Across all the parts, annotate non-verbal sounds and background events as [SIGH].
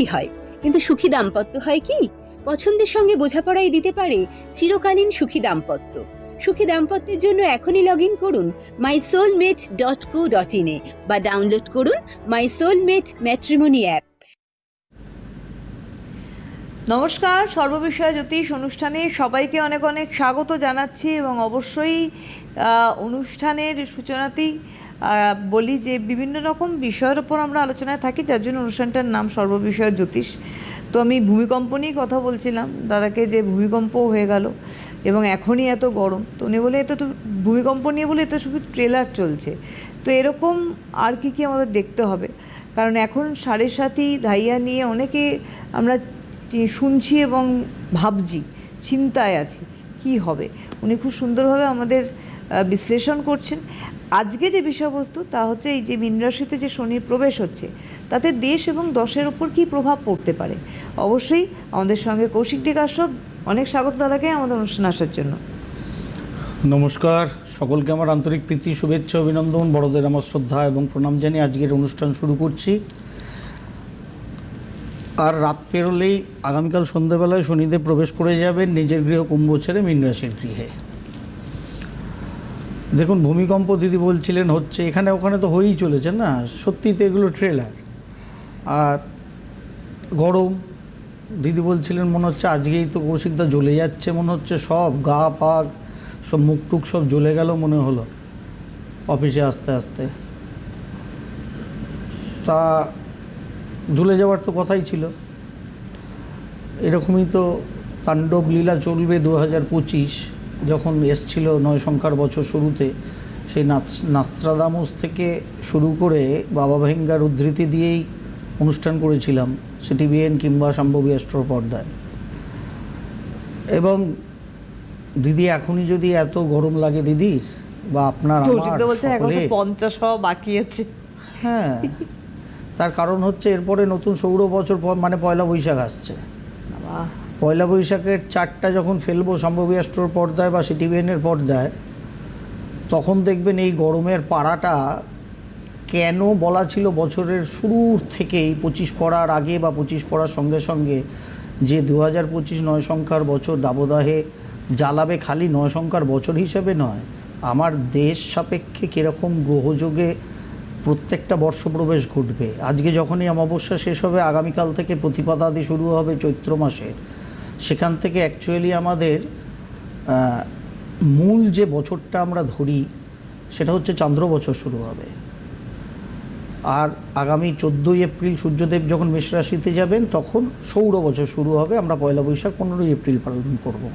পছন্দ হয়। কিন্তু সুখী দাম্পত্য হয় কি? পছন্দের সঙ্গে বোঝাপড়াই দিতে পারে চিরকালীন সুখী দাম্পত্য। সুখী দাম্পত্যের জন্য এখনই লগ ইন করুন my soulmate dot co dot ইনে বা ডাউনলোড করুন মাই সোলমেট ম্যাট্রিমনি অ্যাপ নমস্কার, সর্ববিষয় জ্যোতিষ অনুষ্ঠানে সবাইকে অনেক অনেক স্বাগত জানাচ্ছি এবং অবশ্যই অনুষ্ঠানের সূচনাতেই বলি যে বিভিন্ন রকম বিষয়ের ওপর আমরা আলোচনায় থাকি, যার জন্য অনুষ্ঠানটার নাম সর্ববিষয় জ্যোতিষ। তো আমি ভূমিকম্প নিয়েই কথা বলছিলাম। দাদাকে যে ভূমিকম্প হয়ে গেল এবং এখনই এত গরম, তো উনি বলে, এত তো ভূমিকম্প নিয়ে বলে, এত শুধু ট্রেলার চলছে। তো এরকম আর কি কি আমাদের দেখতে হবে? কারণ এখন সাড়ে সাথী ধাইয়া নিয়ে অনেকে আমরা শুনছি এবং ভাবছি, চিন্তায় আছি, কি হবে? উনি খুব সুন্দরভাবে আমাদের বিশ্লেষণ করছেন। আজকে যে বিষয়বস্তু, তা হচ্ছে এই যে মীন রাশিতে যে শনির প্রবেশ হচ্ছে, তাতে দেশ এবং দশের ওপর কী প্রভাব পড়তে পারে? অবশ্যই আমাদের সঙ্গে কৌশিক ডিকাশ্যপ অনেক স্বাগত দাদাকে আমাদের অনুষ্ঠানে আসার জন্য। নমস্কার। সকলকে আমার আন্তরিক প্রীতি, শুভেচ্ছা, অভিনন্দন। বড়দের আমার শ্রদ্ধা এবং প্রণাম জানিয়ে আজকের অনুষ্ঠান শুরু করছি। আর রাত পেরোলেই আগামীকাল সন্ধ্যেবেলায় শনিদেব প্রবেশ করে যাবেন নিজের গৃহ কুম্ভ ছেড়ে মীন রাশির গৃহে। দেখুন, ভূমিকম্প দিদি বলছিলেন হচ্ছে, এখানে ওখানে তো হয়েই চলেছে না? সত্যি তো এগুলো ট্রেলার আর গরম, দিদি বলছিলেন মনে হচ্ছে আজকেই তো কৌশিকদা জ্বলে যাচ্ছে, মনে হচ্ছে সব গা ফাগ সব মুখ টুক সব জ্বলে গেল মনে হলো অফিসে আসতে আসতে। তা জ্বলে যাওয়ার তো কথাই ছিল। এরকমই তো তাণ্ডব লীলা চলবে দু হাজার পঁচিশ। যখন এসছিল নয় সংখ্যার বছর শুরুতে সেই নাস্ত্রাদামুস থেকে শুরু করে বাবা ভাইঙ্গার উদ্ধৃতি দিয়েই অনুষ্ঠান করেছিলাম সেটি বিএন কিংবা সম্ভবী অ্যাস্ট্রো পর্দায়। এবং দিদি এখনই যদি এত গরম লাগে দিদির বা আপনার পঞ্চাশ হওয়া বাকি আছে। হ্যাঁ তার কারণ হচ্ছে এরপরে নতুন সৌর বছর মানে পয়লা বৈশাখ আসছে। পয়লা বৈশাখের চারটা যখন ফেলব সম্ভবী অ্যাস্ট্রোর পর্দায় বা সিটিভিএনের পর্দায়, তখন দেখবেন এই গরমের পাড়াটা কেন বলা ছিল বছরের শুরুর থেকেই পঁচিশ পড়ার আগে বা পঁচিশ পড়ার সঙ্গে সঙ্গে যে দু হাজার পঁচিশ নয় সংখ্যার বছর দাবদাহে জ্বালাবে খালি নয় সংখ্যার বছর হিসেবে নয়। আমার দেশ সাপেক্ষে কীরকম গ্রহযোগে প্রত্যেকটা বর্ষপ্রবেশ ঘটবে। আজকে যখনই অমাবস্যা শেষ হবে, আগামীকাল থেকে প্রতিপদাদি শুরু হবে চৈত্র মাসে। সেখান থেকে অ্যাকচুয়ালি আমাদের মূল যে বছরটা আমরা ধরি, সেটা হচ্ছে চন্দ্র বছর শুরু হবে। আর আগামী চোদ্দোই এপ্রিল সূর্যদেব যখন মেষ রাশিতে যাবেন, তখন সৌর বছর শুরু হবে। আমরা পয়লা বৈশাখ পনেরোই এপ্রিল পালন করব।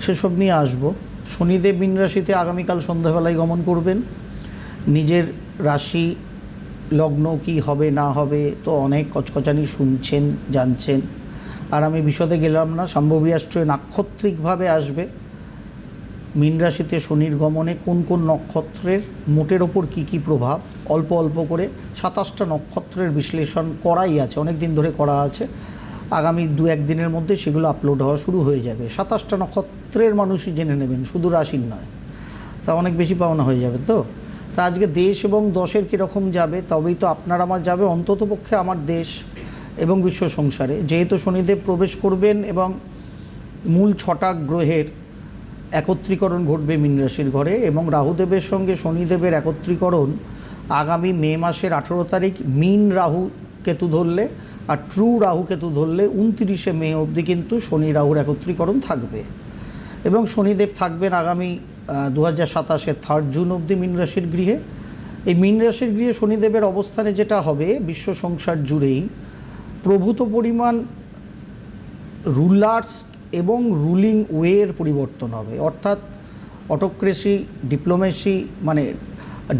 সেসব নিয়ে আসব। শনিদেব মীন রাশিতে আগামীকাল সন্ধ্যাবেলায় গমন করবেন। নিজের রাশি লগ্ন কি হবে, না হবে, তো অনেক কচকচানি শুনছেন, জানছেন। আর আমি বিশদে গেলাম না, সম্ভবী অ্যাস্ট্রোয় নাক্ষত্রিকভাবে আসবে। মীন রাশিতে শনির গমনে কোন কোন নক্ষত্রের মোটের ওপর কি কি প্রভাব? অল্প অল্প করে সাতাশটা নক্ষত্রের বিশ্লেষণ করাই আছে অনেক দিন ধরে করা আছে। আগামী দু একদিনের মধ্যে সেগুলো আপলোড হওয়া শুরু হয়ে যাবে। সাতাশটা নক্ষত্রের মানুষই জেনে নেবেন, শুধু রাশির নয়। তা অনেক বেশি পাওনা হয়ে যাবে তো? তা আজকে দেশ এবং দশের কীরকম যাবে? তবেই তো আপনার আমার যাবে অন্তত পক্ষে আমার দেশ। এবং বিশ্ব সংসারে। যেহেতু শনিদেব প্রবেশ করবেন এবং মূল ছটা গ্রহের একত্রীকরণ ঘটবে মীন রাশির ঘরে এবং রাহুদেবের সঙ্গে শনিদেবের একত্রীকরণ আগামী মে মাসের আঠেরো তারিখ, মীন রাহু কেতু ধরলে আর ট্রু রাহু কেতু ধরলে উনতিরিশে মে অবধি কিন্তু শনি রাহুর একত্রীকরণ থাকবে। এবং শনিদেব থাকবেন আগামী দু হাজার সাতাশের থার্ড জুন অবধি মীন রাশির গৃহে। এই মীন রাশির গৃহে শনিদেবের অবস্থানে যেটা হবে, বিশ্ব সংসার জুড়েই প্রভূত পরিমাণ রুলার্স এবং রুলিং ওয়ের পরিবর্তন হবে। অর্থাৎ অটোক্রেসি, ডিপ্লোমেসি মানে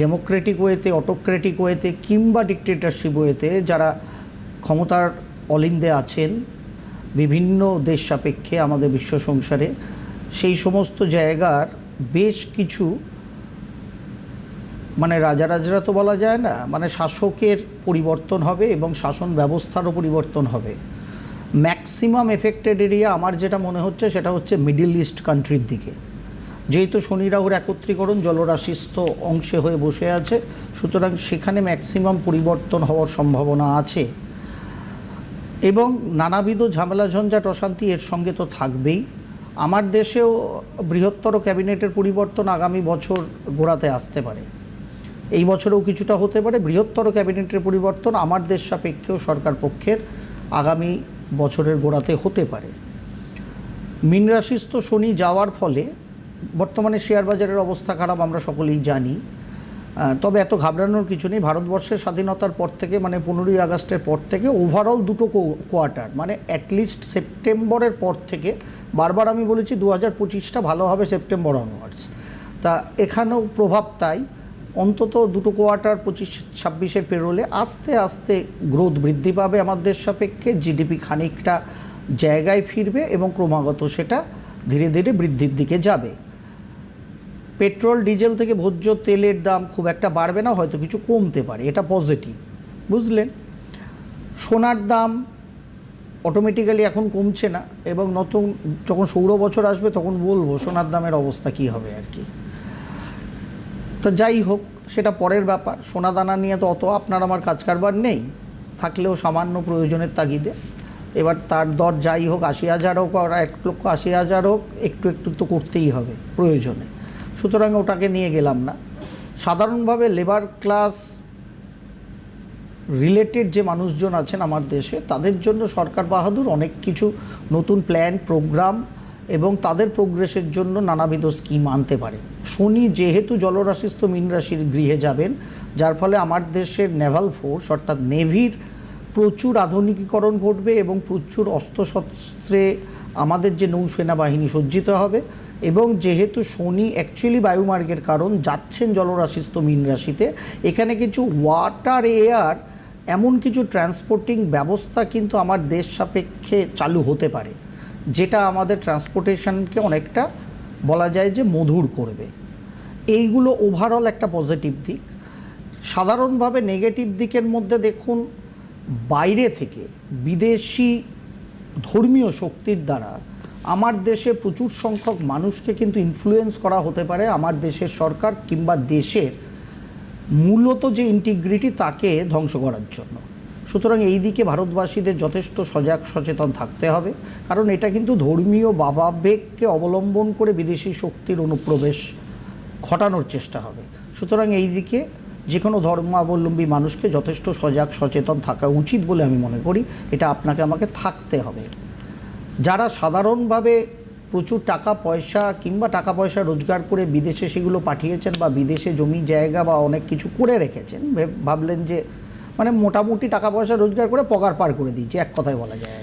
ডেমোক্রেটিক ওয়েতে, অটোক্রেটিক ওয়েতে কিংবা ডিকটেটরশিপ ওয়েতে যারা ক্ষমতার অলিন্দে আছেন, বিভিন্ন দেশ সাপেক্ষে আমাদের বিশ্ব সংসারে, সেই সমস্ত জায়গার বেশ কিছু মানে রাজা রাজরা তো বলা যায় না মানে শাসকের পরিবর্তন হবে এবং শাসন ব্যবস্থারও পরিবর্তন হবে। ম্যাক্সিমাম এফেক্টেড এরিয়া আমার যেটা মনে হচ্ছে সেটা হচ্ছে মিডিল ইস্ট কান্ট্রির দিকে। যেহেতু শনি রাহুর একত্রীকরণ জলরাশিস্থ অংশে হয়ে বসে আছে, সুতরাং সেখানে ম্যাক্সিমাম পরিবর্তন হওয়ার সম্ভাবনা আছে। এবং নানাবিধ ঝামেলা, ঝঞ্ঝাট, অশান্তি এর সঙ্গে তো থাকবেই। আমার দেশেও বৃহত্তর ক্যাবিনেটের পরিবর্তন আগামী বছর গোড়াতে আসতে পারে। এই বছরেও কিছুটা হতে পারে। বৃহত্তর ক্যাবিনেটের পরিবর্তন আমার দেশ সাপেক্ষেও সরকার পক্ষের আগামী বছরের গোড়াতে হতে পারে। মীন রাশিস্থ শনি যাওয়ার ফলে বর্তমানে শেয়ার বাজারের অবস্থা খারাপ, আমরা সকলেই জানি। তবে এত ঘাবড়ানোর কিছু নেই। ভারতবর্ষের স্বাধীনতার পর থেকে মানে পনেরোই আগস্টের পর থেকে ওভারঅল দুটো কোয়ার্টার মানে অ্যাটলিস্ট সেপ্টেম্বরের পর থেকে, বারবার আমি বলেছি দু হাজার পঁচিশটা ভালো হবে সেপ্টেম্বর অনওয়ার্ডস তা এখানেও প্রভাব তাই। অন্তত দুটো কোয়ার্টার পঁচিশ ছাব্বিশের পেরোলে আস্তে আস্তে গ্রোথ বৃদ্ধি পাবে আমাদের সাপেক্ষে জিডিপি খানিকটা জায়গায় ফিরবে এবং ক্রমাগত সেটা ধীরে ধীরে বৃদ্ধির দিকে যাবে। পেট্রোল, ডিজেল থেকে ভোজ্য তেলের দাম খুব একটা বাড়বে না, হয়তো কিছু কমতে পারে, এটা পজিটিভ বুঝলেন? সোনার দাম অটোমেটিক্যালি এখন কমছে না এবং নতুন যখন সৌর বছর আসবে তখন বলব সোনার দামের অবস্থা কী হবে আর কি। তো যাই হোক, সেটা পরের ব্যাপার। সোনা দানা নিয়ে তো অত আপনার আমার কাজ কারবার নেই। থাকলেও সামান্য প্রয়োজনের তাগিদে। এবার তার দর যাই হোক, আশি হাজার হোক আর এক লক্ষ আশি হাজার হোক, একটু একটু তো করতেই হবে প্রয়োজনে। সুতরাং ওটাকে নিয়ে গেলাম না। সাধারণভাবে লেবার ক্লাস রিলেটেড যে মানুষজন আছেন আমার দেশে, তাদের জন্য সরকার বাহাদুর অনেক কিছু নতুন প্ল্যান প্রোগ্রাম এবং তাদের প্রোগ্রেসের জন্য নানাবিধ স্কিম আনতে পারেন শনি যেহেতু জলরাশিস্থ মীন রাশির গৃহে যাবেন, যার ফলে আমার দেশের নেভাল ফোর্স অর্থাৎ নেভির প্রচুর আধুনিকীকরণ ঘটবে এবং প্রচুর অস্ত্রশস্ত্রে আমাদের যে নৌসেনা বাহিনী সজ্জিত হবে এবং যেহেতু শনি অ্যাকচুয়ালি বায়ুমার্গের কারণ যাচ্ছেন জলরাশিস্থ মীন রাশিতে, এখানে কিছু ওয়াটার এয়ার এমন কিছু ট্রান্সপোর্টিং ব্যবস্থা কিন্তু আমার দেশ সাপেক্ষে চালু হতে পারে। যেটা আমাদের ট্রান্সপোর্টেশনকে অনেকটা বলা যায় যে মধুর করবে। এইগুলো ওভারঅল একটা পজিটিভ দিক। সাধারণভাবে নেগেটিভ দিকের মধ্যে দেখুন, বাইরে থেকে বিদেশি ধর্মীয় শক্তির দ্বারা আমার দেশে প্রচুর সংখ্যক মানুষকে কিন্তু ইনফ্লুয়েন্স করা হতে পারে আমার দেশের সরকার কিংবা দেশের মূলত যে ইন্টিগ্রিটি তাকে ধ্বংস করার জন্য। সুতরাং এই দিকে ভারতবাসীদের যথেষ্ট সজাগ সচেতন থাকতে হবে, কারণ এটা কিন্তু ধর্মীয় বাবাবেগকে অবলম্বন করে বিদেশি শক্তির অনুপ্রবেশ ঘটানোর চেষ্টা হবে। সুতরাং এই দিকে যে কোনো ধর্মাবলম্বী মানুষকে যথেষ্ট সজাগ সচেতন থাকা উচিত বলে আমি মনে করি। এটা আপনাকে আমাকে থাকতে হবে। যারা সাধারণভাবে প্রচুর টাকা পয়সা কিংবা টাকা পয়সা রোজগার করে বিদেশে সেগুলো পাঠিয়েছেন বা বিদেশে জমি জায়গা বা অনেক কিছু করে রেখেছেন ভেব- ভাবলেন যে মানে মোটামুটি টাকা পয়সা রোজগার করে পগার পার করে দিয়েছে, এক কথায় বলা যায়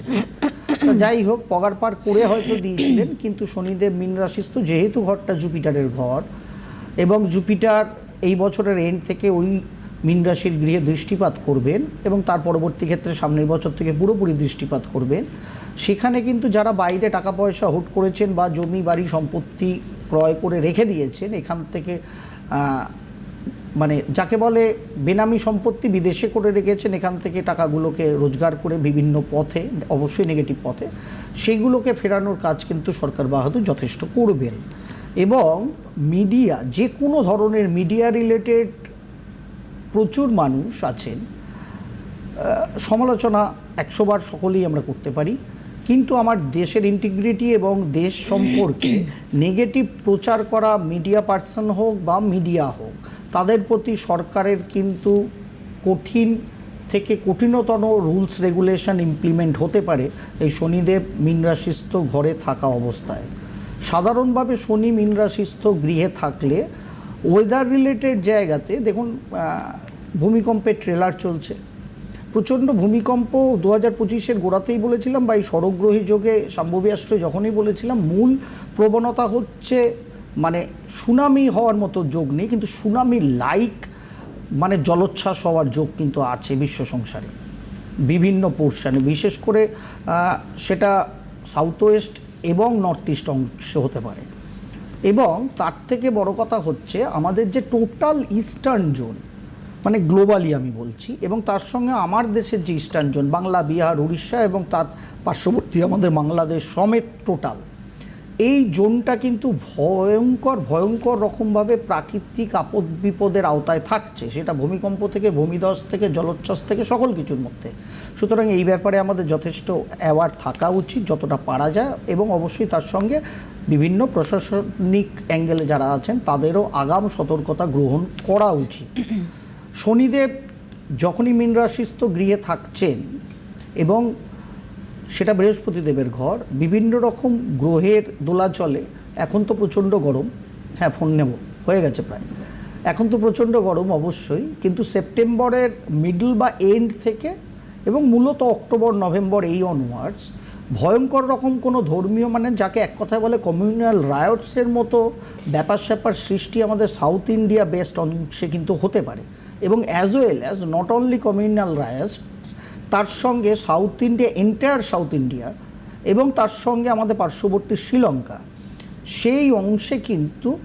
তো যাই হোক, পগার পার করে হয়তো দিয়েছিলেন, কিন্তু শনিদেব মীন রাশিস্থ যেহেতু ঘরটা জুপিটারের ঘর, এবং জুপিটার এই বছরের এন্ড থেকে ওই মীন রাশির গৃহে দৃষ্টিপাত করবেন, এবং তার পরবর্তী ক্ষেত্রে সামনের বছর থেকে পুরোপুরি দৃষ্টিপাত করবেন, সেখানে কিন্তু যারা বাইরে টাকা পয়সা হুট করেছেন বা জমি, বাড়ি, সম্পত্তি ক্রয় করে রেখে দিয়েছেন, এখান থেকে মানে যাকে বলে বেনামি সম্পত্তি বিদেশে করে রেখেছেন, এখান থেকে টাকাগুলোকে রোজগার করে বিভিন্ন পথে, অবশ্যই নেগেটিভ পথে সেইগুলোকে ফেরানোর কাজ কিন্তু সরকার বাহাদুর যথেষ্ট করবেন। এবং মিডিয়া, যে কোনো ধরনের মিডিয়া রিলেটেড প্রচুর মানুষ আছেন সমালোচনা একশোবার সকলেই আমরা করতে পারি। কিন্তু আমার দেশের ইন্টিগ্রিটি এবং দেশ সম্পর্কে নেগেটিভ প্রচার করা মিডিয়া পার্সন হোক বা মিডিয়া হোক, তাদের প্রতি সরকারের কিন্তু কঠিন থেকে কঠিনতম রুলস রেগুলেশন ইমপ্লিমেন্ট হতে পারে এই শনিদেব মিনরাশিস্থ ঘরে থাকা অবস্থায়। সাধারণভাবে শনি মিনরাশিস্থ গৃহে থাকলে ওয়েদার রিলেটেড জায়গাতে দেখুন ভূমিকম্পের ট্রেলার চলছে। প্রচণ্ড ভূমিকম্প দু হাজার পঁচিশের গোড়াতেই বলেছিলাম বা এই সড়কগ্রহী যোগে শাম্ভবী আশ্রয় যখনই বলেছিলাম, মূল প্রবণতা হচ্ছে মানে সুনামি হওয়ার মতো যোগ নেই, কিন্তু সুনামি লাইক মানে জলোচ্ছ্বাস হওয়ার যোগ কিন্তু আছে বিশ্ব সংসারে, বিভিন্ন পোর্শানে বিশেষ করে সেটা সাউথ ওয়েস্ট এবং নর্থ ইস্ট অংশে হতে পারে। এবং তার থেকে বড় কথা হচ্ছে, আমাদের যে টোটাল ইস্টার্ন জোন মানে গ্লোবালি আমি বলছি, এবং তার সঙ্গে আমার দেশের যে ইস্টার্ন জোন বাংলা, বিহার, উড়িষ্যা এবং তার পার্শ্ববর্তী আমাদের বাংলাদেশ সমেত টোটাল এই জোনটা কিন্তু ভয়ঙ্কর ভয়ঙ্কর রকমভাবে প্রাকৃতিক আপদ বিপদের আওতায় থাকছে। সেটা ভূমিকম্প থেকে, ভূমিধস থেকে, জলোচ্ছ্বাস থেকে, সকল কিছুর মধ্যে। সুতরাং এই ব্যাপারে আমাদের যথেষ্ট অ্যাওয়ার থাকা উচিত, যতটা পারা যায়, এবং অবশ্যই তার সঙ্গে বিভিন্ন প্রশাসনিক অ্যাঙ্গেলে যারা আছেন, তাদেরও আগাম সতর্কতা গ্রহণ করা উচিত। শনিদেব যখনই মীন রাশিস্থ গৃহে থাকছেন এবং সেটা বৃহস্পতি দেবের ঘর, বিভিন্ন রকম গ্রহের দোলাচলে এখন তো প্রচণ্ড গরম। হ্যাঁ ফোন নেব, হয়ে গেছে প্রায়। এখন তো প্রচণ্ড গরম অবশ্যই, কিন্তু সেপ্টেম্বরের মিডল বা এন্ড থেকে এবং মূলত অক্টোবর, নভেম্বর এই অনওয়ার্ডস, ভয়ঙ্কর রকম কোনো ধর্মীয় মানে যাকে এক কথায় বলে কমিউনাল রায়টসের মতো ব্যাপার স্যাপার সৃষ্টি আমাদের সাউথ ইন্ডিয়া বেস্ট অংশে কিন্তু হতে পারে। এবং as well as not only communal riots তার সঙ্গে south India entire south India এবং তার সঙ্গে আমাদের পার্শ্ববর্তী শ্রীলঙ্কা, সেই অংশে কিন্তু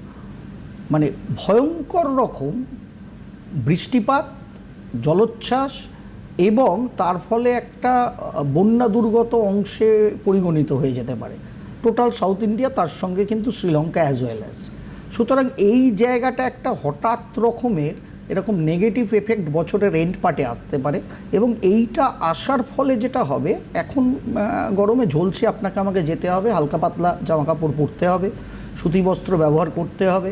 মানে ভয়ঙ্কর রকম বৃষ্টিপাত, জলোচ্ছ্বাস এবং তার ফলে একটা বন্যা দুর্গত অংশে পরিগণিত হয়ে যেতে পারে। টোটাল সাউথ ইন্ডিয়া তার সঙ্গে কিন্তু শ্রীলঙ্কা অ্যাজ ওয়েল অ্যাজ সুতরাং এই জায়গাটা একটা হঠাৎ রকমের এরকম নেগেটিভ এফেক্ট বছরের এন্ড পার্টে আসতে পারে এবং এইটা আসার ফলে যেটা হবে, এখন গরমে ঝলছে, আপনাকে আমাকে যেতে হবে, হালকা পাতলা জামা কাপড় পরতে হবে, সুতি বস্ত্র ব্যবহার করতে হবে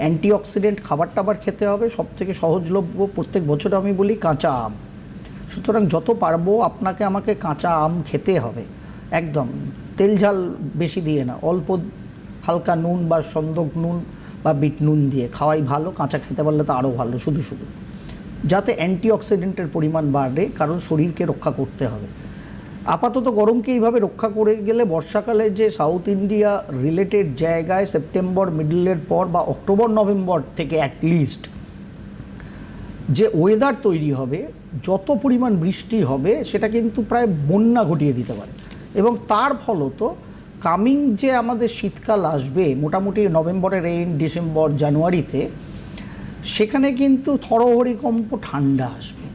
অ্যান্টিঅক্সিডেন্ট খাবার টাবার খেতে হবে সব থেকে সহজলভ্য প্রত্যেক বছর আমি বলি কাঁচা আম। সুতরাং যত পারব আপনাকে আমাকে কাঁচা আম খেতে হবে, একদম। তেল ঝাল বেশি দিয়ে না, অল্প হালকা নুন বা সন্দক নুন বা বিট নুন দিয়ে খাওয়াই ভালো, কাঁচা খেতে পারলে তো আরও ভালো, শুধু শুধু। যাতে অ্যান্টিঅক্সিডেন্টের পরিমাণ বাড়ে, কারণ শরীরকে রক্ষা করতে হবে। আপাতত গরমকে এইভাবে রক্ষা করে গেলে বর্ষাকালে যে সাউথ ইন্ডিয়া রিলেটেড জায়গায় সেপ্টেম্বর মিডলের পর বা অক্টোবর নভেম্বর থেকে অ্যাটলিস্ট যে ওয়েদার তৈরি হবে, যত পরিমাণ বৃষ্টি হবে, সেটা কিন্তু প্রায় বন্যা ঘটিয়ে দিতে পারে। এবং তার ফলত কামিং যে আমাদের শীতকাল আসবে, মোটামুটি নভেম্বরের এন্ড ডিসেম্বর, জানুয়ারিতে, সেখানে কিন্তু থরহরিকম্প ঠান্ডা আসবে।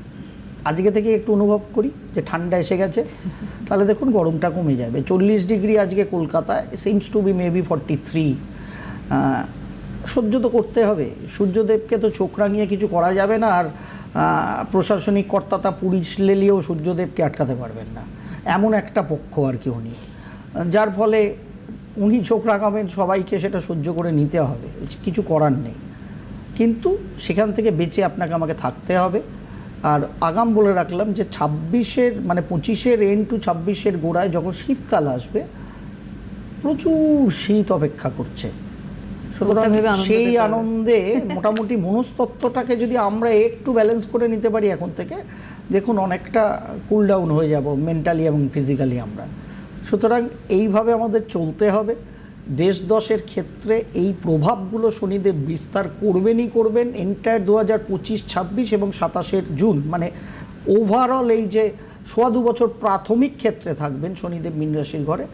আজকে থেকে একটু অনুভব করি যে ঠান্ডা এসে গেছে। তাহলে দেখুন গরমটা কমে যাবে। চল্লিশ ডিগ্রি আজকে কলকাতায় seems to be maybe forty three সহ্য তো করতে হবে। সূর্যদেবকে তো চোখ রাঙিয়ে কিছু করা যাবে না আর প্রশাসনিক কর্তাতা পুলিশ লেলিয়েও সূর্যদেবকে আটকাতে পারবেন না। এমন একটা পক্ষ আর কি উনি যার ফলে উনি চোখ রাঙাবেন সবাইকে সেটা সহ্য করে নিতে হবে কিছু করার নেই। কিন্তু সেখান থেকে বেঁচে আপনাকে আমাকে থাকতে হবে। আর আগাম বলে রাখলাম যে ছাব্বিশের মানে পঁচিশের এন্ড টু ছাব্বিশের গোড়ায় যখন শীতকাল আসবে প্রচুর শীত অপেক্ষা করছে। সুতরাং সেই আনন্দে মোটামুটি মনস্তত্ত্বটাকে যদি আমরা একটু ব্যালেন্স করে নিতে পারি এখন থেকে দেখুন অনেকটা কুল ডাউন হয়ে যাব মেন্টালি এবং ফিজিক্যালি আমরা। সুতরাং এইভাবে আমাদের চলতে হবে। দেশ দশের ক্ষেত্রে এই প্রভাবগুলো শনিদেব বিস্তার করবেনই করবেন এন্টায়ার দু হাজার পঁচিশ, ছাব্বিশ এবং সাতাশের জুন। মানে ওভারঅল এই যে সোয়া দু বছর প্রাথমিক ক্ষেত্রে থাকবেন শনিদেব মীন রাশির ঘরে,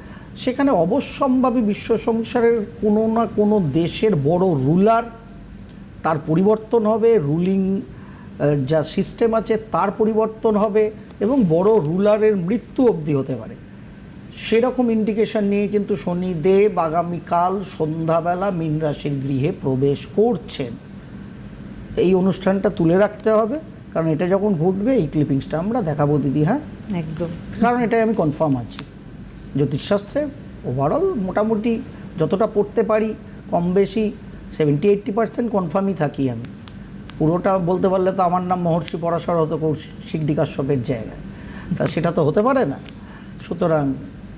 সেখানে অবশ্যম্ভাবী বিশ্ব সংসারের কোনো না কোনো দেশের বড় রুলার তার পরিবর্তন হবে রুলিং যা সিস্টেম আছে তার পরিবর্তন হবে এবং বড় রুলারের মৃত্যু অবধি হতে পারে। সেরকম ইন্ডিকেশন নিয়ে কিন্তু শনিদেব আগামীকাল সন্ধ্যাবেলা মীন রাশির গৃহে প্রবেশ করছেন। এই অনুষ্ঠানটা তুলে রাখতে হবে কারণ এটা যখন ঘটবে এই ক্লিপিংসটা আমরা দেখাবো দিদি হ্যাঁ? একদম। কারণ এটাই আমি কনফার্ম আছি। জ্যোতিষশাস্ত্রে ওভারঅল মোটামুটি যতটা পড়তে পারি কম বেশি সেভেন্টি এইট্টি পার্সেন্ট কনফার্মই থাকি আমি। পুরোটা বলতে পারলে তো আমার নাম মহর্ষি পরাশর হতো কৌশিক কাশ্যপের জায়গায়। তা সেটা তো হতে পারে না। সুতরাং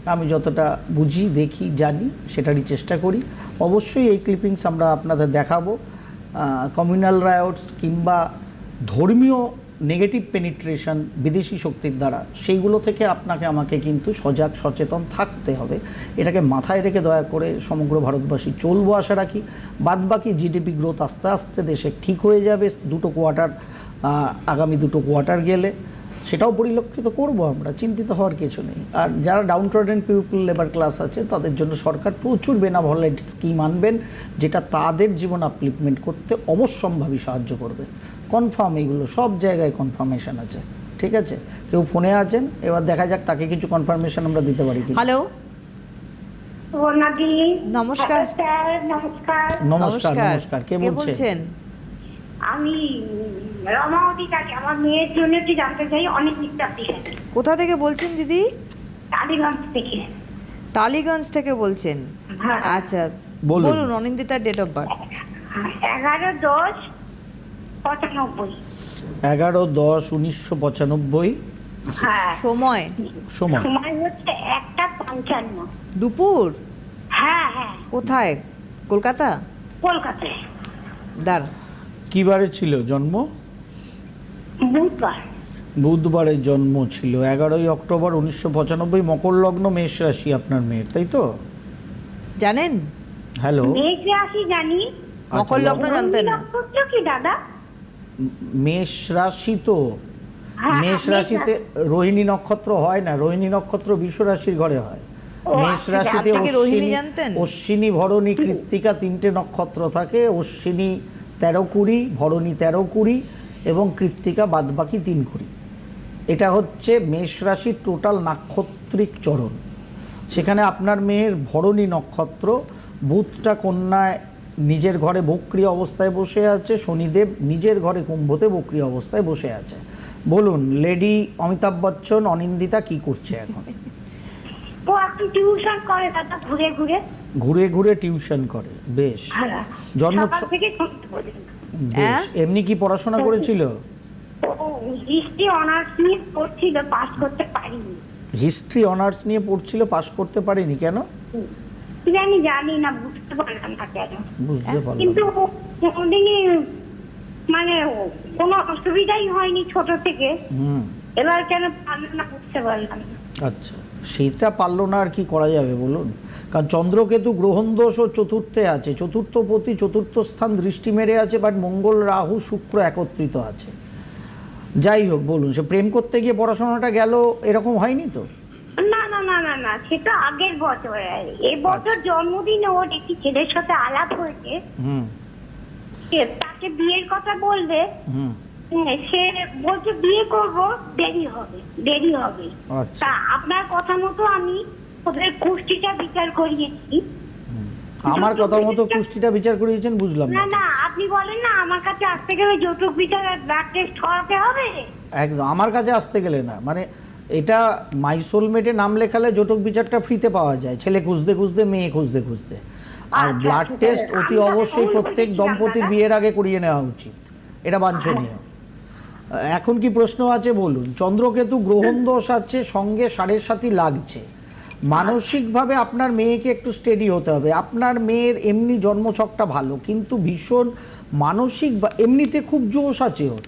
আমি যতটা বুঝি, দেখি, জানি, সেটারই চেষ্টা করি। অবশ্যই এই ক্লিপিংস আমরা আপনাদের দেখাবো। কমিউনাল রায়টস কিংবা ধর্মীয় নেগেটিভ পেনিট্রেশন বিদেশি শক্তির দ্বারা, সেইগুলো থেকে আপনাকে আমাকে কিন্তু সজাগ, সচেতন থাকতে হবে। এটাকে মাথায় রেখে দয়া করে সমগ্র ভারতবাসী চলবো আশা রাখি। বাদবাকি জিডিপি গ্রোথ আস্তে আস্তে দেশে ঠিক হয়ে যাবে। দুটো কোয়ার্টার আগামী দুটো কোয়ার্টার গেলে। সেটাও পরিলক্ষিত করব আমরা চিন্তিত হওয়ার কিছু নেই। আর যারা downtrodden people labour class আছে তাদের জন্য সরকার প্রচুর বেনাভলেট স্কিম আনবেন যেটা তাদের জীবন আপলিপমেন্ট করতে অবশ্যম্ভাবী সাহায্য করবে। কনফার্ম এইগুলো সব জায়গায় কনফার্মেশন আছে ঠিক আছে? কেউ ফোনে আছেন? এবার দেখা যাক তাকে কিছু কনফার্মেশন আমরা দিতে পারি কি হ্যালো নমস্কার। স্যার নমস্কার। নমস্কার নমস্কার। কে বলছেন? আমি রমাবতী কাকে আমার মেয়ের জন্য একটু জানতে চাই অনেক মিথ্যাপ্তি কোথা থেকে বলছেন দিদি? টালিগঞ্জ থেকে। টালিগঞ্জ থেকে বলছেন? হ্যাঁ। আচ্ছা বলুন। অনিন্দিতার ডেট অফ বার্থ হ্যাঁ, এগারো দশ পঁচানব্বই। এগারো দশ উনিশশো পঁচানব্বই। হ্যাঁ। সময়? সময়। সময় হচ্ছে একটা পঞ্চান্ন। দুপুর? হ্যাঁ হ্যাঁ। কোথায়? কলকাতা? কলকাতায়। দাঁড় কি বারে ছিল জন্ম? বুধবার। বুধবারে জন্ম ছিল। এগারোই অক্টোবর উনিশশো পঁচানব্বই মকর লগ্ন মেষ রাশি আপনার মেয়ের তাই তো? জানেন? হ্যালো? মেঘ রাশি জানি। মকর আচ্ছা, লগ্ন জানতেন না। কি দাদা? মেষ রাশি তো। হ্যাঁ, মেষ মেষ রাশিতে রোহিণী নক্ষত্র হয় না। রোহিণী নক্ষত্র বিশ্ব রাশির ঘরে হয়। মেষ আচ্ছা, রাশিতে আপনি কি রোহিণী অশ্বিনী অশ্বিনী ভরণী কৃত্তিকা তিনটে নক্ষত্র থাকে। অশ্বিনী তেরো কুড়ি, ভরণী তেরো কুড়ি এবং কৃত্তিকা বাদবাকি তিন কুড়ি। এটা হচ্ছে মেষ রাশির টোটাল নাক্ষত্রিক চরণ। সেখানে আপনার মেয়ের ভরণী নক্ষত্র, বুধটা কন্যায় নিজের ঘরে বক্রি অবস্থায় বসে আছে, শনিদেব নিজের ঘরে কুম্ভতে বক্রি অবস্থায় বসে আছে। বলুন, লেডি অমিতাভ বচ্চন, অনিন্দিতা কি করছে এখন? ও টিউশন করে দাদা, ঘুরে ঘুরে। ঘুরে ঘুরে টিউশন করে বেশ। হ্যাঁ জন্ম থেকে বেশ এমনি কি পড়াশোনা করেছিল? হিস্ট্রি অনার্স নিয়ে পড়ছিল পাস করতে পারিনি। হিস্ট্রি অনার্স নিয়ে পড়ছিল পাশ করতে পারেনি কেন? জানি জানি না বুঝতে পারলাম না কেন। বুঝতে পারলাম। কিন্তু কোনোদিনই মানে কোনো অসুবিধাই হয়নি ছোট থেকে। হুম। এবার কেন পারল না বুঝতে পারলাম আচ্ছা। সেইটা পারল না আর কি করা যাবে বলুন? কারণ চন্দ্রকেতু গ্রহণ দোষ ও চতুর্থে আছে চতুর্থ প্রতি চতুর্থ স্থান দৃষ্টি মেরে আছে বাট মঙ্গল রাহু শুক্র একত্রিত আছে। যাই হোক বলুন সে প্রেম করতে গিয়ে পড়াশোনাটা গেল এরকম হয়নি তো? না না না না না সেটা আগের বছর। এ বছর জন্মদিনে ওর একটি ছেলের সাথে আলাপ হয়েছে। হুম। তাকে বিয়ের কথা বলবে। হুম। হ্যাঁ, সে বলছে বিয়ে করব দেরি হবে দেরি হবে। আচ্ছা। তা আপনার কথা মতো আমি ওদের কুষ্টিটা বিচার করিয়েছি। আমার কথা মতো কুষ্টিটা বিচার করিয়েছেন বুঝলাম না। না আপনি বলেন না আমার কাছে আসতে গেলে যৌতুক বিচার আর ব্লাড টেস্ট করাতে হবে? একদম আমার কাছে আসতে গেলে না। মানে এটা মাই সোলমেটে নাম লেখালে জটক বিচারটা ফ্রিতে পাওয়া যায় ছেলে খুঁজতে খুঁজতে মেয়ে খুঁজতে খুঁজতে। আর আচ্ছা, ব্লাড টেস্ট অতি অবশ্যই প্রত্যেক দম্পতির বিয়ের আগে করিয়ে নেওয়া উচিত। এটা বাঞ্ছনীয়। এখন কি প্রশ্ন আছে বলুন? চন্দ্রকেতু গ্রহণ দোষ আছে, সঙ্গে সাড়ের সাথী লাগছে। মানসিকভাবে আপনার মেয়েকে একটু স্টেডি হতে হবে। আপনার মেয়ের এমনি জন্মছকটা ভালো, কিন্তু ভীষণ মানসিক বা এমনিতে খুব জোশ আছে ওর।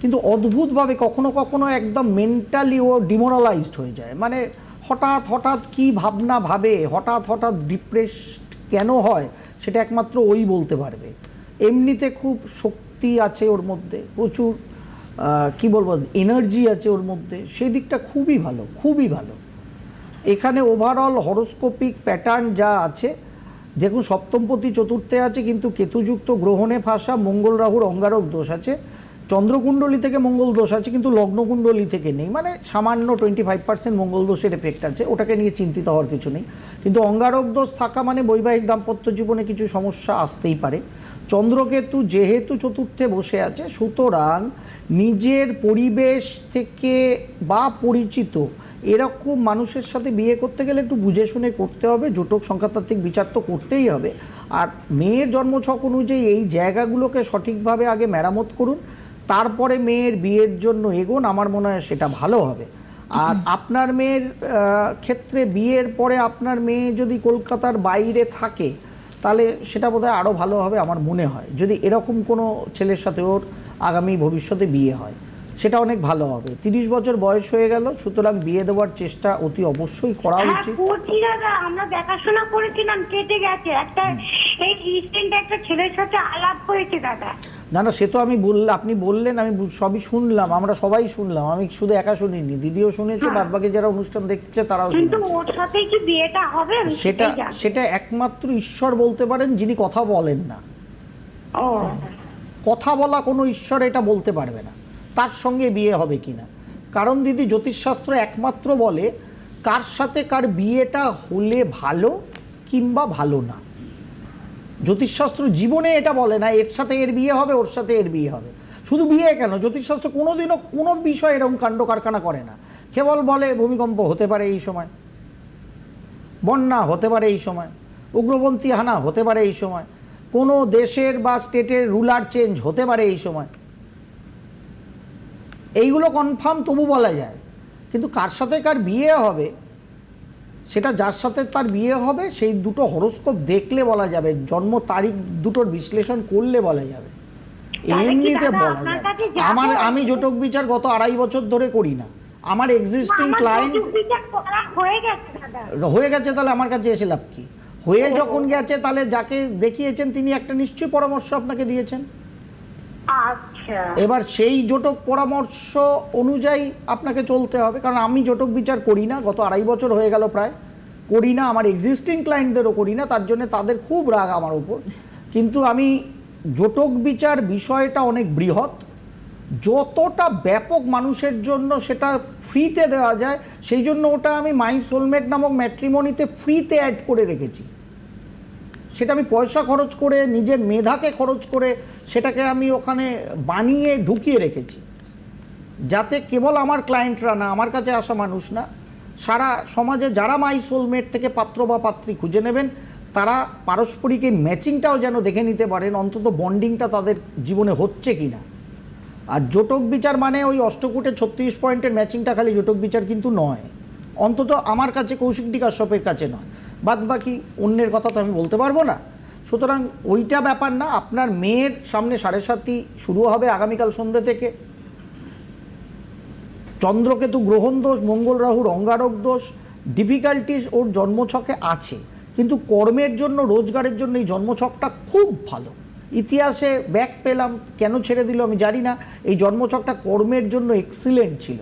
কিন্তু অদ্ভুতভাবে কখনো কখনো একদম মেন্টালি ও ডিমোরালাইজড হয়ে যায়। মানে হঠাৎ হঠাৎ কি ভাবনা ভাবে, হঠাৎ হঠাৎ ডিপ্রেস কেন হয়, সেটা একমাত্র ওই বলতে পারবে। এমনিতে খুব শক্তি আছে ওর মধ্যে, প্রচুর। কি বলব এনার্জি আছে ওর মধ্যে, সেই দিকটা খুবই ভালো খুবই ভালো। এখানে ওভারঅল হরোস্কোপিক প্যাটার্ন যা আছে, দেখুন সপ্তমপতি চতুর্থে আছে, কিন্তু কেতুযুক্ত গ্রহণে ফাঁসা মঙ্গল রাহুর অঙ্গারক দোষ আছে। চন্দ্রকুণ্ডলী থেকে মঙ্গল দোষ আছে, কিন্তু লগ্নকুণ্ডলী থেকে নেই। মানে সামান্য টোয়েন্টি ফাইভ পার্সেন্ট মঙ্গল দোষের এফেক্ট আছে, ওটাকে নিয়ে চিন্তিত হওয়ার কিছু নেই। কিন্তু অঙ্গারক দোষ থাকা মানে বৈবাহিক দাম্পত্য জীবনে কিছু সমস্যা আসতেই পারে। চন্দ্রকেতু যেহেতু চতুর্থে বসে আছে, সুতরাং নিজের পরিবেশ থেকে বা পরিচিত এরকম মানুষের সাথে বিয়ে করতে গেলে একটু বুঝে শুনে করতে হবে, জোটক সংখ্যাতাত্ত্বিক বিচার তো করতেই হবে। আর মেয়ের জন্মছক অনুযায়ী এই জায়গাগুলোকে সঠিকভাবে আগে মেরামত করুন তারপরে মেয়ের বিয়ের জন্য এগোন আমার মনে হয় সেটা ভালো হবে। আর আপনার মেয়ের ক্ষেত্রে বিয়ের পরে আপনার মেয়ে যদি কলকাতার বাইরে থাকে তাহলে সেটা বোধহয় আরও ভালো হবে আমার মনে হয়। যদি এরকম কোনো ছেলের সাথে ওর আগামী ভবিষ্যতে বিয়ে হয় সেটা অনেক ভালো হবে। তিরিশ বছর বয়স হয়ে গেল সুতরাং বিয়ে দেওয়ার চেষ্টা অতি অবশ্যই করা হ্যাঁ উচিত। করছি দাদা আমরা দেখাশোনা করেছিলাম কেটে গেছে। একটা এই রিসেন্ট একটা ছেলের সাথে আলাপ হয়েছে দাদা। না না সে তো আমি বললাম আপনি বললেন আমি সবই শুনলাম আমরা সবাই শুনলাম আমি শুধু একা শুনিনি দিদিও শুনেছে বাদ বাকি যারা অনুষ্ঠান দেখছে তারাও কিন্তু শুনেছে। ওর সাথে কি বিয়েটা হবে? সেটা সেটা একমাত্র ঈশ্বর বলতে পারেন যিনি কথা বলেন না। ও। কথা বলা কোনো ঈশ্বর এটা বলতে পারবে না তার সঙ্গে বিয়ে হবে কিনা। কারণ দিদি জ্যোতিষশাস্ত্র একমাত্র বলে কার সাথে কার বিয়েটা হলে ভালো কিংবা ভালো না। জ্যোতিষশাস্ত্র জীবনে এটা বলে না, এর সাথে এর বিয়ে হবে, ওর সাথে এর বিয়ে হবে। শুধু বিয়ে কেন? জ্যোতিষশাস্ত্র কোনোদিনও কোনো বিষয় এরকম কাণ্ড কারখানা করে না। কেবল বলে ভূমিকম্প হতে পারে এই সময়, বন্যা হতে পারে এই সময়, উগ্রপন্থী হানা হতে পারে এই সময়, কোনো দেশের বা স্টেটের রুলার চেঞ্জ হতে পারে এই সময়। এইগুলো কনফার্ম তবু বলা যায়। কিন্তু কার সাথে কার বিয়ে হবে সেটা যার সাথে তার বিয়ে হবে সেই দুটো হরোস্কোপ দেখলে বলা যাবে জন্ম তারিখ দুটোর বিশ্লেষণ করলে বলা যাবে। এমনিতে বলা যাবে। আমার আমি জটক বিচার গত আড়াই বছর ধরে করি না। আমার এক্সিস্টিং ক্লায়েন্ট হয়ে গেছে হয়ে গেছে তাহলে আমার কাছে এসে লাভ কি? হয়ে যখন গেছে তাহলে যাকে দেখিয়েছেন তিনি একটা নিশ্চয়ই পরামর্শ আপনাকে দিয়েছেন। আচ্ছা। এবার সেই জোটক পরামর্শ অনুযায়ী আপনাকে চলতে হবে, কারণ আমি জোটক বিচার করি না, গত আড়াই বছর হয়ে গেল প্রায়। করি না, আমার এক্সিস্টিং ক্লায়েন্টদেরও করি না, তার জন্য তাদের খুব রাগ আমার উপর কিন্তু আমি জোটক বিচার বিষয়টা অনেক বৃহৎ। যতটা ব্যাপক মানুষের জন্য সেটা ফ্রিতে দেওয়া যায়, সেই জন্য ওটা আমি মাই সোলমেট নামক ম্যাট্রিমনিতে ফ্রিতে অ্যাড করে রেখেছি। সেটা আমি পয়সা খরচ করে, নিজের মেধাকে খরচ করে, সেটাকে আমি ওখানে বানিয়ে ঢুকিয়ে রেখেছি। যাতে কেবল আমার ক্লায়েন্টরা না, আমার কাছে আসা মানুষ না, সারা সমাজে যারা মাই সোলমেট থেকে পাত্র বা পাত্রী খুঁজে নেবেন, তারা পারস্পরিক এই ম্যাচিংটাও যেন দেখে নিতে পারেন, অন্তত বন্ডিংটা তাদের জীবনে হচ্ছে কি না আর জটক বিচার মানে ওই অষ্টকূটে ছত্রিশ পয়েন্টের ম্যাচিংটা খালি জটক বিচার কিন্তু নয়। অন্তত আমার কাছে কৌশিক কাশ্যপের কাছে নয়। বাদ বাকি অন্যের কথা তো আমি বলতে পারব না। সুতরাং ওইটা ব্যাপার না, আপনার মেয়ের সামনে সাড়ে সাতই শুরু হবে আগামীকাল সন্ধ্যে থেকে। চন্দ্রকেতু গ্রহণ দোষ, মঙ্গল রাহুর অঙ্গারক দোষ ডিফিকাল্টিস ওর জন্মছকে আছে। কিন্তু কর্মের জন্য, রোজগারের জন্য এই জন্মছকটা খুব ভালো। ইতিহাসে ব্যাক পেলাম, কেন ছেড়ে দিল আমি জানি না। এই জন্মছকটা কর্মের জন্য এক্সিলেন্ট ছিল।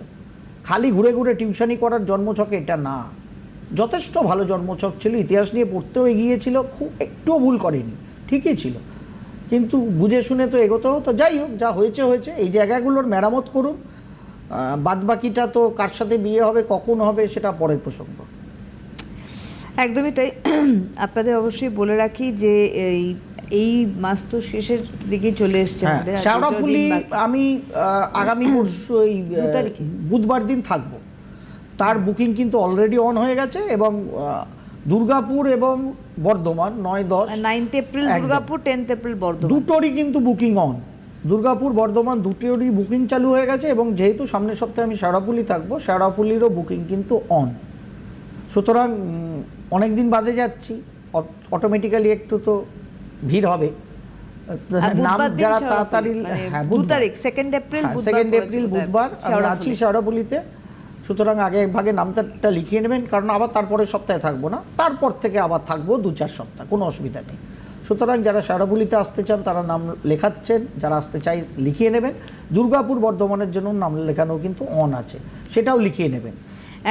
খালি ঘুরে ঘুরে টিউশনি করার জন্মছকে এটা না। যথেষ্ট ভালো জন্মছক ছিল ইতিহাস নিয়ে পড়তেও এগিয়েছিল খুব একটুও ভুল করেনি ঠিকই ছিল। কিন্তু বুঝে শুনে তো এগোতে হতো। যাই হোক যা হয়েছে হয়েছে। এই জায়গাগুলোর মেরামত করুন। বাদ বাকিটা তো কার সাথে বিয়ে হবে কখন হবে সেটা পরের প্রসঙ্গ। একদমই তাই। আপনাদের অবশ্যই বলে রাখি যে এই এই মাস তো শেষের দিকে চলে এসছে হ্যাঁ আমাদের। শ্যাওড়াফুলি। আমি আগামী [CLEARS THROAT] পরশু এই বুধবার দিন থাকব। তার বুকিং কিন্তু অলরেডি অন হয়ে গেছে এবং দুর্গাপুর এবং বর্ধমান নয় দশ ninth April Durgapur tenth April Bardhaman. দুটোরই কিন্তু বুকিং অন। দুর্গাপুর বর্ধমান দুটোরই বুকিং চালু হয়ে গেছে এবং যেহেতু সামনের সপ্তাহে আমি শেওড়াফুলি থাকব শেওড়াফুলিরও বুকিং কিন্তু অন। সুতরাং অনেক দিন বাদে যাচ্ছি অটোমেটিক্যালি একটু তো ভিড় হবে। নাম যারা তাড়াতাড়ি মানে হ্যাঁ বুধবার। সেকেন্ড এপ্রিল সেকেন্ড এপ্রিল বুধবার আমি আছি শেওড়াফুলি। সুতরাং আগে ভাগে নামটা লিখিয়ে নেবেন, কারণ আবার তারপরের সপ্তাহে থাকব না। তারপর থেকে আবার থাকব দু চার সপ্তাহ, কোনো অসুবিধা নেই। সুতরাং যারা শেওড়াফুলিতে আসতে চান, তারা নাম লেখাচ্ছেন, যারা আসতে চাই লিখিয়ে নেবেন। দুর্গাপুর বর্ধমানের জন্য নাম লেখানো কিন্তু অন আছে, সেটাও লিখিয়ে নেবেন।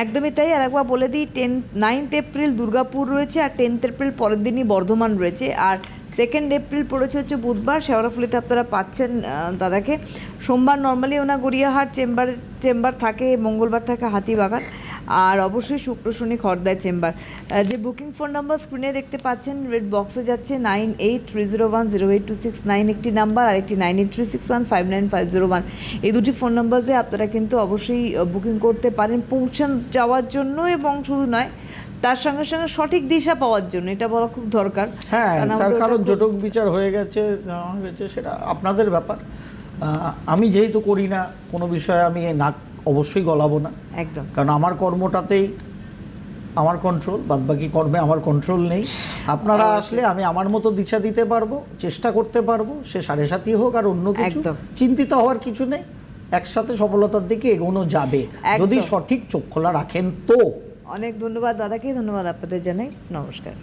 একদমই তাই, আর একবার বলে দিই, টেন নাইনথ এপ্রিল দুর্গাপুর রয়েছে, আর টেন্থ এপ্রিল পরের দিনই বর্ধমান রয়েছে। আর সেকেন্ড এপ্রিল পড়েছে হচ্ছে বুধবার শেওড়াফুলিতে আপনারা পাচ্ছেন দাদাকে। সোমবার নর্মালি ওনা গড়িয়াহাট চেম্বার চেম্বার থাকে, মঙ্গলবার থাকে হাতিবাগান, আর অবশ্যই শুক্র শনি খড়দায় চেম্বার। যে বুকিং ফোন নাম্বার স্ক্রিনে দেখতে পাচ্ছেন রেড বক্সে যাচ্ছে nine eight three zero one zero eight two six nine একটি নাম্বার আর একটি nine eight three six one five nine five zero one এই দুটি ফোন নাম্বারে আপনারা কিন্তু অবশ্যই বুকিং করতে পারেন, পৌঁছান যাওয়ার জন্য এবং শুধু নয় তার সঙ্গে সঙ্গে সঠিক দিশা পাওয়ার জন্য এটা বলা খুব দরকার। হ্যাঁ তার কারণ জটক বিচার হয়ে গেছে হয়েছে সেটা আপনাদের ব্যাপার। আমি যেহেতু করি না কোনো বিষয়ে আমি নাক অবশ্যই গলাবো না। একদম। কারণ আমার কর্মটাতেই আমার কন্ট্রোল বাদবাকি কর্মে আমার কন্ট্রোল নেই। আপনারা আসলে আমি আমার মতো দিশা দিতে পারব চেষ্টা করতে পারব সে সাড়ে সাতই হোক আর অন্য কিছু। চিন্তিত হওয়ার কিছু নেই। একসাথে সফলতার দিকে এগোনো যাবে। যদি সঠিক চোখ খোলা রাখেন তো। অনেক ধন্যবাদ দাদাকে ধন্যবাদ আপনাদের জানাই। নমস্কার।